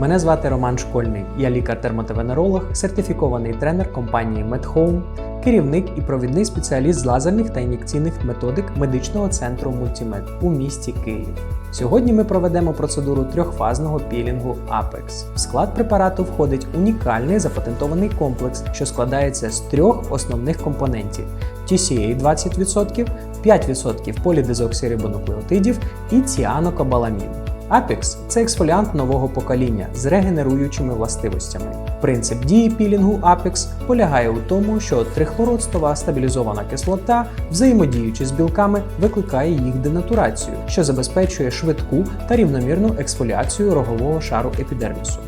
Мене звати Роман Школьний. Я лікар-термотовенеролог, сертифікований тренер компанії MedHome, керівник і провідний спеціаліст з лазерних та ін'єкційних методик медичного центру Мультімед у місті Київ. Сьогодні ми проведемо процедуру трьохфазного пілінгу Apex. В склад препарату входить унікальний запатентований комплекс, що складається з трьох основних компонентів: TCA 20%, 5% полідезоксирибонуклеотидів і ціанокобаламін. Apex – це ексфоліант нового покоління з регенеруючими властивостями. Принцип дії пілінгу Apex полягає у тому, що трихлородстова стабілізована кислота, взаємодіючи з білками, викликає їх денатурацію, що забезпечує швидку та рівномірну ексфоліацію рогового шару епідермісу.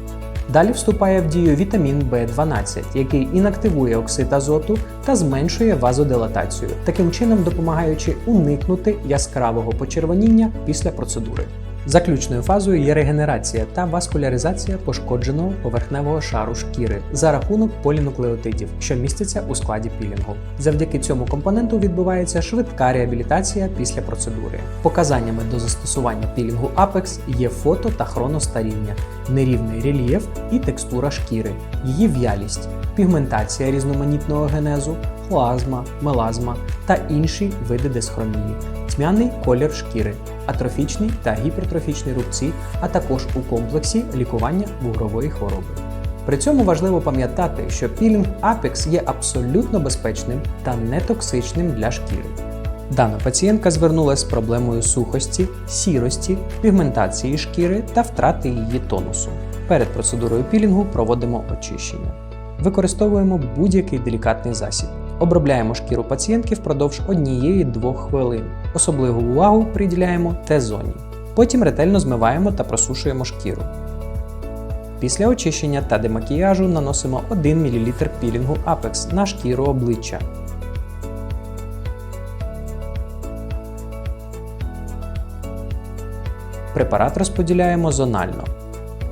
Далі вступає в дію вітамін В12, який інактивує оксид азоту та зменшує вазодилатацію, таким чином допомагаючи уникнути яскравого почервоніння після процедури. Заключною фазою є регенерація та васкуляризація пошкодженого поверхневого шару шкіри за рахунок полінуклеотидів, що містяться у складі пілінгу. Завдяки цьому компоненту відбувається швидка реабілітація після процедури. Показаннями до застосування пілінгу Apex є фото та хроностаріння, нерівний рельєф і текстура шкіри, її в'ялість, пігментація різноманітного генезу, плазма, мелазма та інші види дисхромії, тьмяний колір шкіри, атрофічні та гіпертрофічні рубці, а також у комплексі лікування бугрової хвороби. При цьому важливо пам'ятати, що пілінг Apex є абсолютно безпечним та нетоксичним для шкіри. Дана пацієнтка звернулася з проблемою сухості, сірості, пігментації шкіри та втрати її тонусу. Перед процедурою пілінгу проводимо очищення. Використовуємо будь-який делікатний засіб. Обробляємо шкіру пацієнтки впродовж однієї-двох хвилин. Особливу увагу приділяємо Т-зоні. Потім ретельно змиваємо та просушуємо шкіру. Після очищення та демакіяжу наносимо 1 мл пілінгу Apex на шкіру обличчя. Препарат розподіляємо зонально: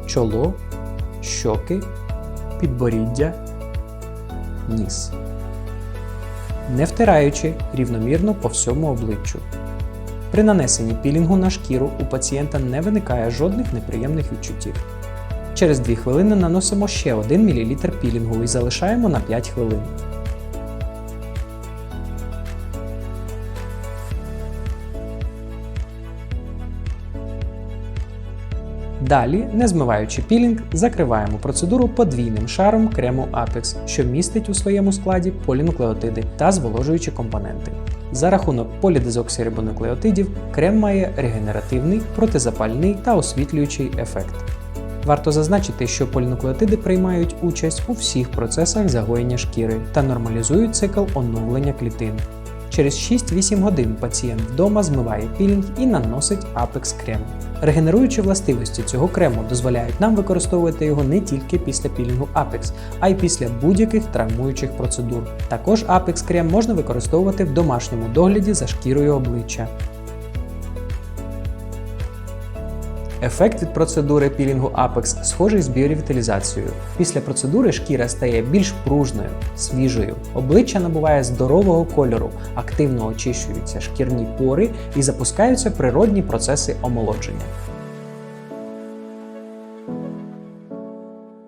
чоло, щоки, підборіддя, ніс. Не втираючи рівномірно по всьому обличчю. При нанесенні пілінгу на шкіру у пацієнта не виникає жодних неприємних відчуттів. Через 2 хвилини наносимо ще 1 мл пілінгу і залишаємо на 5 хвилин. Далі, не змиваючи пілінг, закриваємо процедуру подвійним шаром крему Apex, що містить у своєму складі полінуклеотиди та зволожуючі компоненти. За рахунок полідезоксирибонуклеотидів крем має регенеративний, протизапальний та освітлюючий ефект. Варто зазначити, що полінуклеотиди приймають участь у всіх процесах загоєння шкіри та нормалізують цикл оновлення клітин. Через 6-8 годин пацієнт вдома змиває пілінг і наносить апекс крем. Регенеруючі властивості цього крему дозволяють нам використовувати його не тільки після пілінгу Apex, а й після будь-яких травмуючих процедур. Також Apex крем можна використовувати в домашньому догляді за шкірою обличчя. Ефект від процедури пілінгу Apex схожий з біоревіталізацією. Після процедури шкіра стає більш пружною, свіжою, обличчя набуває здорового кольору, активно очищуються шкірні пори і запускаються природні процеси омолодження.